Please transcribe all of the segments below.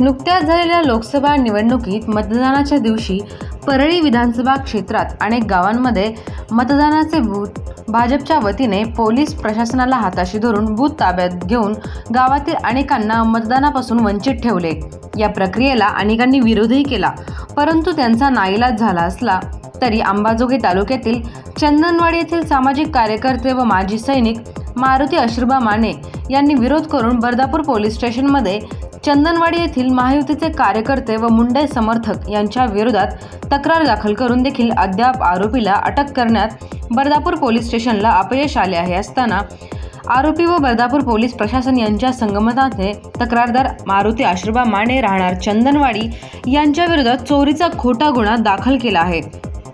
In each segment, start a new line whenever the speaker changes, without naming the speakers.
नुकत्याच झालेल्या लोकसभा निवडणुकीत मतदानाच्या दिवशी परळी विधानसभा क्षेत्रात अनेक गावांमध्ये मतदानाचे बूथ भाजपच्या वतीने पोलीस प्रशासनाला हाताशी धरून बूथ ताब्यात घेऊन गावातील अनेकांना मतदानापासून वंचित ठेवले. या प्रक्रियेला अनेकांनी विरोधही केला. परंतु त्यांचा नाईलाज झाला असला तरी अंबाजोगे तालुक्यातील चंदनवाडी येथील सामाजिक कार्यकर्ते व माजी सैनिक मारुती अश्रुबा माने यांनी विरोध करून बर्दापूर पोलीस स्टेशनमध्ये चंदनवाडी येथील महायुतीचे कार्यकर्ते व मुंडे समर्थक यांच्या विरोधात तक्रार दाखल करून देखील अद्याप आरोपीला अटक करण्यात बर्दापूर पोलीस स्टेशनला अपयश आले आहे असताना आरोपी व बर्दापूर पोलीस प्रशासन यांच्या संगमताने तक्रारदार मारुती आश्रबा माने राहणार चंदनवाडी यांच्या विरोधात चोरीचा खोटा गुन्हा दाखल केला आहे.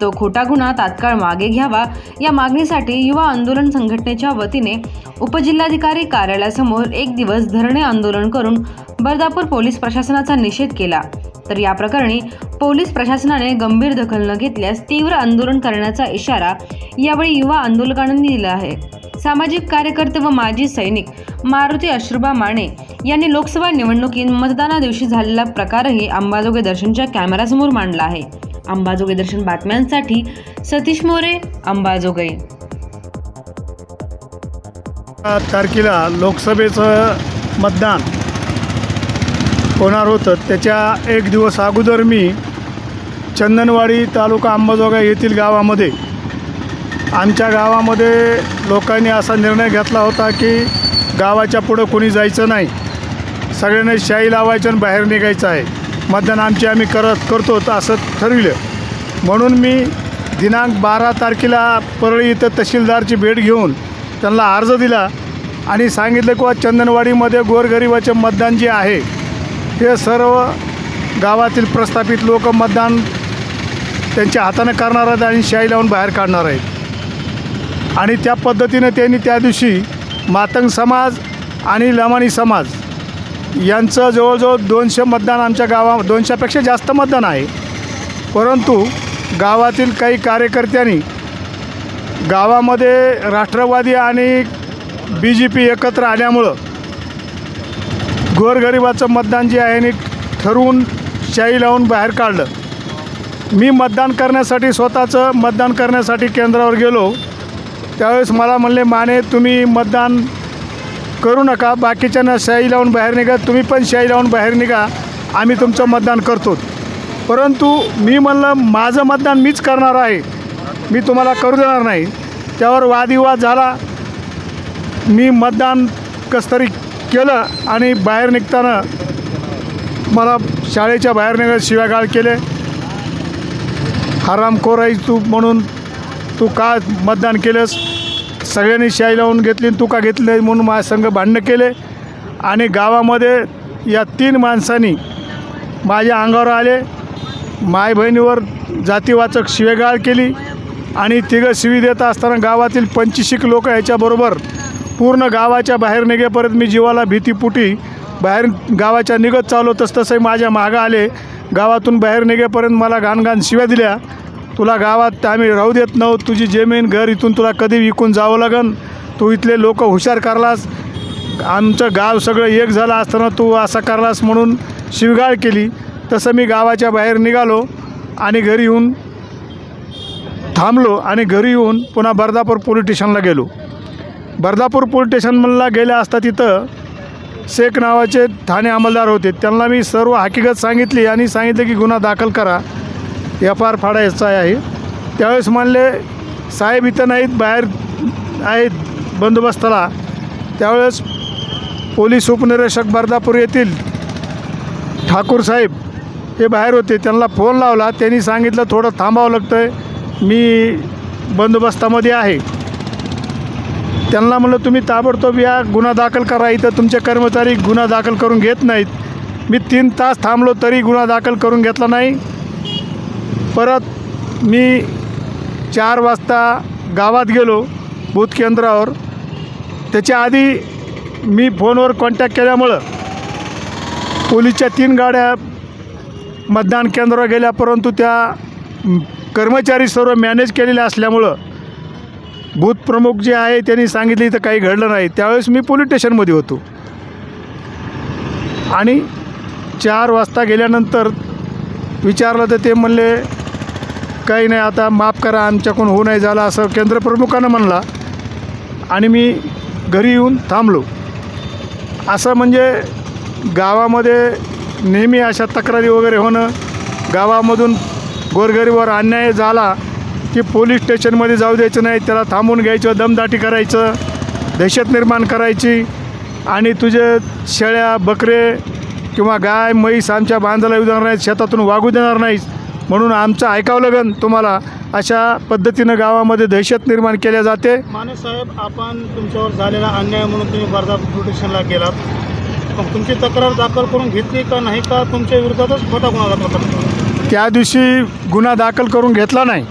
तो खोटा गुन्हा तात्काळ मागे घ्यावा. या मागणीसाठी युवा आंदोलन संघटनेच्या वतीने उपजिल्हाधिकारी कार्यालयासमोर एक दिवस धरणे आंदोलन करून बर्दापूर पोलीस प्रशासनाचा निषेध केला. तर या प्रकरणी पोलीस प्रशासनाने गंभीर दखल न घेतल्यास तीव्र आंदोलन करण्याचा इशारा यावेळी युवा आंदोलकांनी दिला आहे. सामाजिक कार्यकर्ते व माजी सैनिक मारुती अश्रुबा माने यांनी लोकसभा निवडणुकीत मतदाना दिवशी झालेला प्रकारही अंबाजोगाई दर्शनच्या कॅमेऱ्यासमोर मांडला आहे. अंबाजोगाई दर्शन बातम्यांसाठी सतीश मोरे अंबाजोगाई.
तारखेला लोकसभेचं मतदान होणार होतं. त्याच्या एक दिवस अगोदर मी चंदनवाडी तालुका अंबाजोगाई येथील गावामध्ये आमच्या गावामध्ये लोकांनी असा निर्णय घेतला होता की गावाच्या पुढं कोणी जायचं नाही. सगळ्यांनी शाई लावायचं आणि बाहेर निघायचं आहे. मतदान आमचे आम्ही करत करतो तर असं ठरविलं. म्हणून मी दिनांक बारा तारखेला परळी इथं तहसीलदारची भेट घेऊन त्यांना अर्ज दिला आणि सांगितलं किंवा चंदनवाडीमध्ये गोरगरिबाचे मतदान जे आहे हे सर्व गावातील प्रस्थापित लोक मतदान त्यांच्या हातानं करणार आहेत आणि शाई लावून बाहेर काढणार आहेत. आणि त्या पद्धतीनं त्यांनी त्या दिवशी मातंग समाज आणि लमाणी समाज यांचं जवळजवळ दोनशे मतदान आमच्या गावा दोनशेपेक्षा जास्त मतदान आहे. परंतु गावातील काही कार्यकर्त्यांनी गावामध्ये राष्ट्रवादी आणि बी जे पी एकत्र आल्यामुळं गोरगरिबाचं मतदान जे आहे नी ठरवून शाई लावून बाहेर काढलं. मी मतदान करण्यासाठी स्वतःचं मतदान करण्यासाठी केंद्रावर गेलो. त्यावेळेस मला म्हणले माने तुम्ही मतदान करू नका बाकीच्यांना शाई लावून बाहेर निघा तुम्ही पण शाई लावून बाहेर निघा आम्ही तुमचं मतदान करतो. परंतु मी म्हणलं माझं मतदान मीच करणार आहे मी तुम्हाला करू देणार नाही. त्यावर वादविवाद झाला. मी मतदान कसतरी केलं आणि बाहेर निघताना मला शाळेच्या बाहेर निघत शिव्यागाळ केले. हरामखोर आहे तू म्हणून तू का मतदान केलंस? सगळ्यांनी शाई लावून घेतली आणि तू का घेतली नाही म्हणून माझ्या संघ भांडणं केले. आणि गावामध्ये या तीन माणसांनी माझ्या अंगावर आले. माय बहिणीवर जातीवाचक शिवेगाळ केली. आणि तिघं शिवी देत असताना गावातील पंचशीक लोक याच्याबरोबर पूर्ण गावाच्या बाहेर निघेपर्यंत मी जीवाला भीतीपुटी बाहेर गावाच्या निघत चाललो तसतसंही माझ्या मागं आले. गावातून बाहेर निघेपर्यंत मला घाणघाण शिव्या दिल्या. तुला गावात आम्ही राहू देत नव्हत. तुझी जमीन घर इथून तुला कधी विकून जावं लागन? तू इथले लोक हुशार करलास. आमचं गाव सगळं एक झालं असताना तू असा करलास म्हणून शिवगाळ केली. तसं मी गावाच्या बाहेर निघालो आणि घरी येऊन थांबलो आणि घरी येऊन पुन्हा बर्दापूर पोलीस स्टेशनला गेलो. बर्दापूर पोलीस स्टेशनला गेल्या असता तिथं शेख नावाचे ठाणे अंमलदार होते. त्यांना मी सर्व हकीकत सांगितली आणि सांगितलं की गुन्हा दाखल करा. एफ आर फाडायचा आहे. त्यावेळेस म्हणले साहेब इथं नाहीत बाहेर आहेत बंदोबस्ताला. त्यावेळेस पोलीस उपनिरीक्षक बर्दापूर येथील ठाकूर साहेब हे बाहेर होते. त्यांना फोन लावला. त्यांनी सांगितलं थोडं थांबावं लागतं आहे मी बंदोबस्तामध्ये आहे. त्यांना म्हणलं तुम्ही ताबडतोब या गुन्हा दाखल करा. इथं तुमचे कर्मचारी गुन्हा दाखल करून घेत नाहीत. मी तीन तास थांबलो तरी गुन्हा दाखल करून घेतला नाही. परत मी चार वाजता गावात गेलो बूथ केंद्रावर. त्याच्या आधी मी फोनवर कॉन्टॅक्ट केल्यामुळं पोलीसच्या तीन गाड्या मतदान केंद्रावर गेल्या परंतु त्या कर्मचारी सर्व मॅनेज केलेल्या असल्यामुळं बूथ प्रमुख जे आहे त्यांनी सांगितले तर काही घडलं नाही. त्यावेळेस मी पोलीस स्टेशनमध्ये होतो. आणि चार वाजता गेल्यानंतर विचारलं तर ते म्हणले काही नाही आता माफ करा आमच्याकडून होऊ नाही झालं असं केंद्रप्रमुखानं म्हणला. आणि मी घरी येऊन थांबलो. असं म्हणजे गावामध्ये नेहमी अशा तक्रारी वगैरे होणं गावामधून गोरगरीवर अन्याय झाला की पोलीस स्टेशनमध्ये जाऊ द्यायचं नाही त्याला थांबून घ्यायचं दमदाटी करायचं दहशत निर्माण करायची. आणि तुझे शेळ्या बकरे किंवा गाय म्हैस आमच्या बांधाला येऊ देणार नाहीत शेतातून वागू देणार नाहीत. म्हणून आमचं ऐकावं लागन तुम्हाला. अशा पद्धतीनं गावामध्ये दहशत निर्माण केल्या जाते.
माने साहेब आपण तुमच्यावर झालेला अन्याय म्हणून तुम्ही वर्धा प्रोटेक्शनला गेलात. मग तुमची तक्रार दाखल करून घेतली का नाही का तुमच्या विरोधातच खोटा गुन्हा दाखल करतो?
त्या दिवशी गुन्हा दाखल करून घेतला नाही.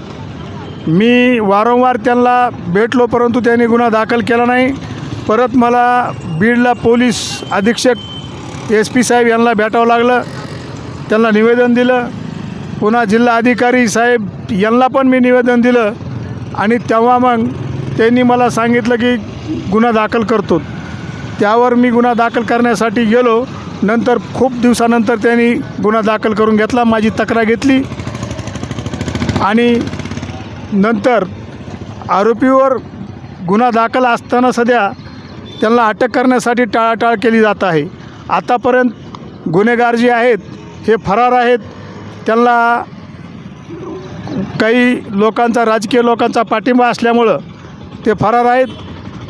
मी वारंवार त्यांना भेटलो परंतु त्यांनी गुन्हा दाखल केला नाही. परत मला बीडला पोलीस अधीक्षक एस पी साहेब यांना भेटावं लागलं. त्यांना निवेदन दिलं. पुन्हा जिल्हा अधिकारी साहेब यांना पण मी निवेदन दिलं आणि तेव्हा मग त्यांनी मला सांगितलं की गुन्हा दाखल करतो. त्यावर मी गुन्हा दाखल करण्यासाठी गेलो. नंतर खूप दिवसानंतर त्यांनी गुन्हा दाखल करून घेतला माझी तक्रार घेतली. आणि नंतर आरोपीवर गुन्हा दाखल असताना सध्या त्यांना अटक करण्यासाठी टाळाटाळ केली जात आहे. आतापर्यंत गुन्हेगार जे आहेत हे फरार आहेत. त्यांना काही लोकांचा राजकीय लोकांचा पाठिंबा असल्यामुळं ते फरार आहेत.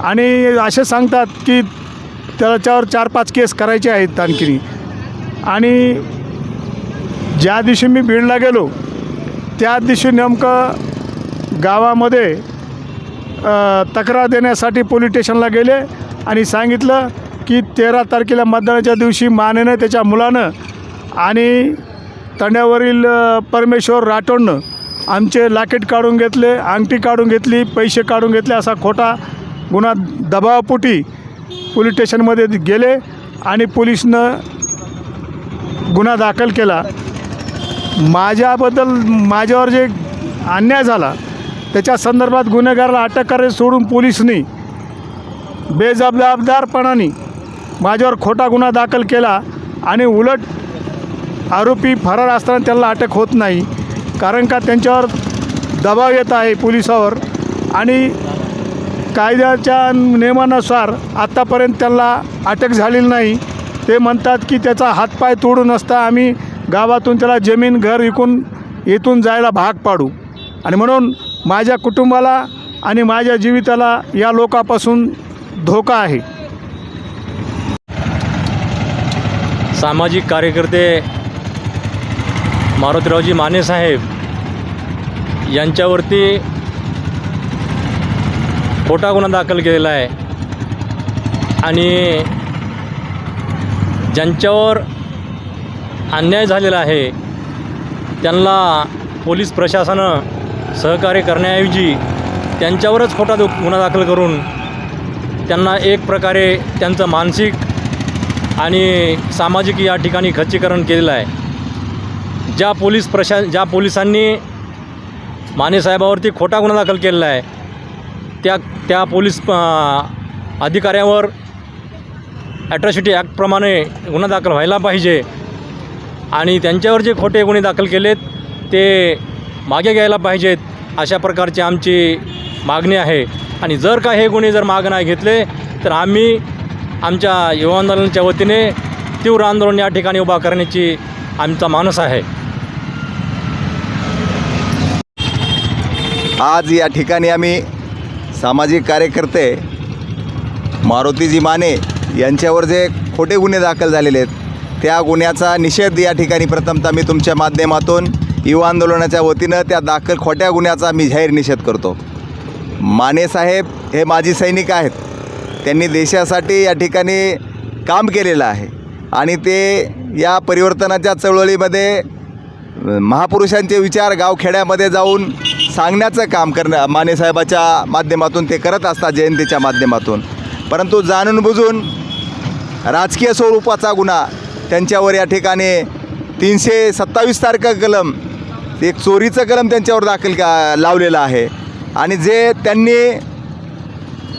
आणि असे सांगतात की त्याच्यावर चार पाच केस करायचे आहेत आणखी आणि ज्या दिवशी मी बीडला गेलो त्या दिवशी नेमकं गावामध्ये तक्रार देण्यासाठी पोलीस स्टेशनला गेले आणि सांगितलं की तेरा तारखेला मतदानाच्या दिवशी मानेनं त्याच्या मुलानं आणि तंड्यावरील परमेश्वर राठोडनं आमचे लाकेट काढून घेतले अंगठी काढून घेतली पैसे काढून घेतले असा खोटा गुन्हा दबावापोटी पोलीस स्टेशनमध्ये गेले आणि पोलिसनं गुन्हा दाखल केला. माझ्याबद्दल माझ्यावर जे अन्याय झाला त्याच्या संदर्भात गुन्हेगाराला अटक करायला सोडून पोलिसनी बेजबाबदारपणाने माझ्यावर खोटा गुन्हा दाखल केला आणि उलट आरोपी फरार असताना त्यांना अटक होत नाही. कारण का त्यांच्यावर दबाव येत आहे पोलिसावर आणि कायद्याच्या नियमानुसार आत्तापर्यंत त्यांना अटक झालेली नाही. ते म्हणतात की त्याचा हातपाय तोडून असता आम्ही गावातून त्याला जमीन घर विकून इथून जायला भाग पाडू. आणि म्हणून माझ्या कुटुंबाला आणि माझ्या जीविताला या लोकापासून धोका आहे.
सामाजिक कार्यकर्ते मारुतीरावजी माने साहेब यांच्यावरती खोटा गुन्हा दाखल केलेला आहे. आणि ज्यांच्यावर अन्याय झालेला आहे त्यांना पोलीस प्रशासनं सहकार्य करण्याऐवजी त्यांच्यावरच खोटा दु गुन्हा दाखल करून त्यांना एक प्रकारे त्यांचं मानसिक आणि सामाजिक या ठिकाणी खच्चीकरण केलेलं आहे. ज्या पोलीस प्रशा ज्या पोलिसांनी मानेसाहेबावरती खोटा गुन्हा दाखल केलेला आहे त्या त्या पोलीस अधिकाऱ्यावर ॲट्रॉसिटी ॲक्टप्रमाणे गुन्हा दाखल व्हायला पाहिजे आणि त्यांच्यावर जे खोटे गुन्हे दाखल केलेत ते मागे घ्यायला पाहिजेत अशा प्रकारची आमची मागणी आहे. आणि जर का हे गुन्हे जर माग नाही घेतले तर आम्ही आमच्या युवा आंदोलनाच्या वतीने तीव्र आंदोलन या ठिकाणी उभा करण्याची आमचा माणूस आहे.
आज या ठिकाणी आम्ही सामाजिक कार्यकर्ते मारुतीजी माने यांच्यावर जे खोटे गुन्हे दाखल झालेले आहेत त्या गुन्ह्याचा निषेध या ठिकाणी प्रथमतः मी तुमच्या माध्यमातून युवा आंदोलनाच्या वतीनं त्या दाखल खोट्या गुन्ह्याचा मी जाहीर निषेध करतो. माने साहेब हे माजी सैनिक आहेत त्यांनी देशासाठी या ठिकाणी काम केलेलं आहे. आणि ते या परिवर्तनाच्या चळवळीमध्ये महापुरुषांचे विचार गावखेड्यामध्ये जाऊन सांगण्याचं काम करणं मानेसाहेबाच्या माध्यमातून ते करत असतात जयंतीच्या माध्यमातून. परंतु जाणून बुजून राजकीय स्वरूपाचा गुन्हा त्यांच्यावर या ठिकाणी तीनशे सत्तावीस तारखा कलम एक चोरीचं कलम त्यांच्यावर दाखल का लावलेलं आहे. आणि जे त्यांनी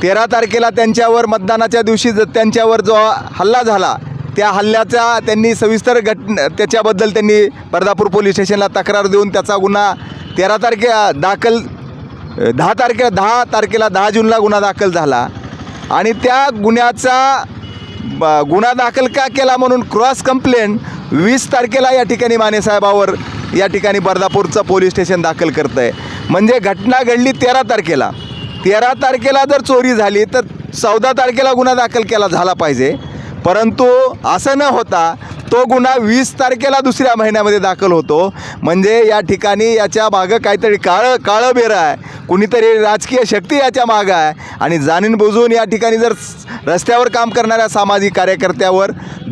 तेरा तारखेला त्यांच्यावर मतदानाच्या दिवशी ज त्यांच्यावर जो हल्ला झाला त्या हल्ल्याचा त्यांनी सविस्तर घट त्याच्याबद्दल त्यांनी बर्दापूर पोलीस स्टेशनला तक्रार देऊन त्याचा गुन्हा तेरा तारखे दाखल दहा तारखेला दहा तारखेला दहा जूनला गुन्हा दाखल झाला. आणि त्या गुन्ह्याचा ब- गुन्हा दाखल का केला म्हणून क्रॉस कंप्लेंट वीस तारखेला या ठिकाणी मानेसाहेबावर या ठिकाणी बर्दापूरचं पोलीस स्टेशन दाखल करतं आहे म्हणजे घटना घडली तेरा तारखेला. तेरा तारखेला जर चोरी झाली तर चौदा तारखेला गुन्हा दाखल केला झाला पाहिजे. परंतु असं न होता तो गुन्हा वीस तारखेला दुसऱ्या महिन्यामध्ये दाखल होतो. म्हणजे या ठिकाणी याच्या मागं काहीतरी काळं काळं बेरं आहे. कुणीतरी राजकीय शक्ती याच्या मागं आहे. आणि जाणीन बुजून या ठिकाणी जर रस्त्यावर काम करणाऱ्या सामाजिक कार्यकर्त्यावर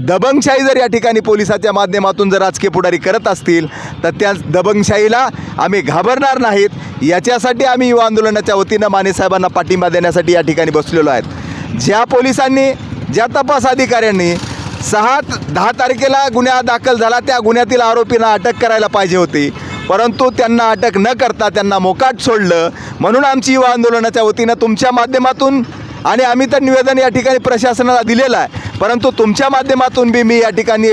दबंगशाही जर या ठिकाणी पोलिसाच्या माध्यमातून जर राजकीय पुढारी करत असतील तर त्या दबंगशाहीला आम्ही घाबरणार नाहीत. याच्यासाठी आम्ही युवा आंदोलनाच्या वतीनं मानेसाहेबांना पाठिंबा देण्यासाठी या ठिकाणी बसलेलो आहेत. ज्या पोलिसांनी ज्या तपास अधिकाऱ्यांनी सहा दहा तारखेला गुन्हा दाखल झाला त्या गुन्ह्यातील आरोपींना अटक करायला पाहिजे होती. परंतु त्यांना अटक न करता त्यांना मोकाट सोडलं. म्हणून आमची युवा आंदोलनाच्या वतीनं तुमच्या माध्यमातून आणि आम्ही तर निवेदन या ठिकाणी प्रशासनाला दिलेलं आहे. परंतु तुमच्या माध्यमातून बी मी या ठिकाणी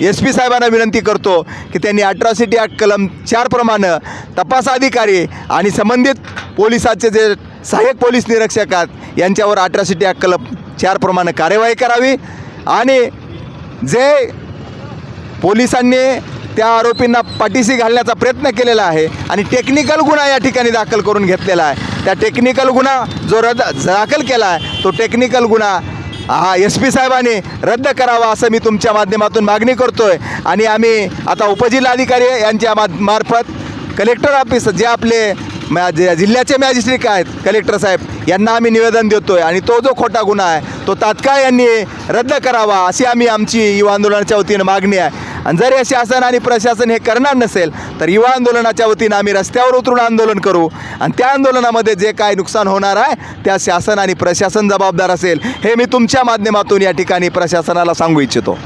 एस पी साहेबांना विनंती करतो की त्यांनी अट्रॉसिटी ॲक्ट कलम चारप्रमाणे तपास अधिकारी आणि संबंधित पोलिसाचे जे सहाय्यक पोलीस निरीक्षक आहेत यांच्यावर अट्रॉसिटी ॲक्ट कलम चारप्रमाणे कार्यवाही करावी आणि जे पोलिसांनी त्या आरोपींना पाठीशी घालण्याचा प्रयत्न केलेला आहे आणि टेक्निकल गुन्हा या ठिकाणी दाखल करून घेतलेला आहे. त्या टेक्निकल गुन्हा जो रद्द दाखल केला आहे तो टेक्निकल गुन्हा हा एस पी साहेबांनी रद्द करावा असं मी तुमच्या माध्यमातून मागणी करतो आहे आणि आम्ही आता उपजिल्हाधिकारी यांच्या मा मार्फत कलेक्टर ऑफिस जे आपले मॅ जे जिल्ह्याचे मॅजिस्ट्रेट आहेत? कलेक्टर साहेब यांना आम्ही निवेदन देतो आहे आणि तो जो खोटा गुन्हा आहे तो तात्काळ यांनी रद्द करावा अशी आम्ही आमची युवा आंदोलनाच्या वतीनं मागणी आहे. आणि जर हे शासन आणि प्रशासन हे करणार नसेल तर युवा आंदोलनाच्या वतीनं आम्ही रस्त्यावर उतरून आंदोलन करू. आणि त्या आंदोलनामध्ये जे काय नुकसान होणार आहे त्या शासन आणि प्रशासन जबाबदार असेल हे मी तुमच्या माध्यमातून या ठिकाणी प्रशासनाला सांगू इच्छितो.